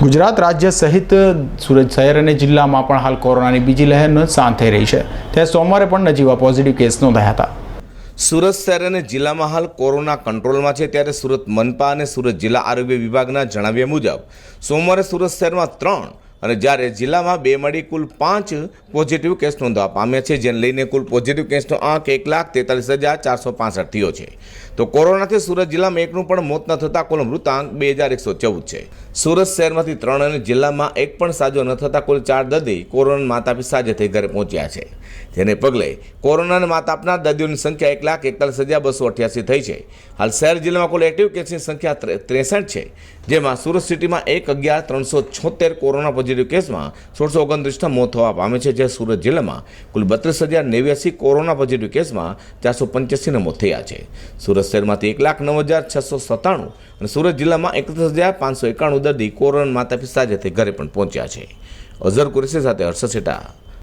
ગુજરાત રાજ્ય સહિત સુરત શહેર અને જિલ્લામાં પણ હાલ કોરોનાની બીજી લહેર શાંત થઈ રહી છે. ત્યાં સોમવારે પણ નજીવા પોઝિટિવ કેસ નોંધાયા હતા. સુરત શહેર અને જિલ્લામાં હાલ કોરોના કંટ્રોલમાં છે ત્યારે સુરત મનપા અને સુરત જિલ્લા આરોગ્ય વિભાગના જણાવ્યા મુજબ સોમવારે સુરત શહેરમાં ત્રણ અને જ્યારે જિલ્લામાં બે મળી કુલ પાંચ પોઝિટિવ કેસ નોંધવા પામ્યા છે, જેને લઈને કુલ પોઝિટિવ કેસનો આંક એક લાખ તેતાલીસ હજાર ચારસો પાસઠ થયો છે. તો કોરોનાથી સુરત જિલ્લામાં એકનું પણ મોત ન થતાં કુલ મૃતાંક બે હજાર એકસો ચૌદ છે. સુરત શહેરમાંથી ત્રણ અને જિલ્લામાં એક પણ સાજો ન થતાં કુલ ચાર દર્દી કોરોના માતાપી સાજે થઈ ઘરે પહોંચ્યા છે. જેને પગલે કોરોનાને માત આપનાર દર્દીઓની સંખ્યા એક લાખ એકતાલીસ હજાર બસો અઠ્યાસી થઈ છે. હાલ શહેર જિલ્લામાં કુલ એક્ટિવ કેસની સંખ્યા ત્રે- ત્રેસઠ છે, જેમાં સુરત સિટીમાં એક અગિયાર ત્રણસો છોતેર કોરોના પોઝિટિવ કેસમાં સોળસો ઓગણત્રીસના મોત થવા પામે છે, જે સુરત જિલ્લામાં કુલ બત્રીસ હજાર નેવ્યાસી કોરોના પોઝિટિવ કેસમાં ચારસો પંચ્યાસીના મોત થયા છે. સુરત શહેરમાંથી એક લાખ નવ હજાર છસો સત્તાણું અને સુરત જિલ્લામાં એકત્રીસ હજાર પાંચસો એકાણું દર્દી કોરોના માતા પિતા સાથે ઘરે પણ પહોંચ્યા છે. અઝર કુરેશી સાથે હર્ષ સેટા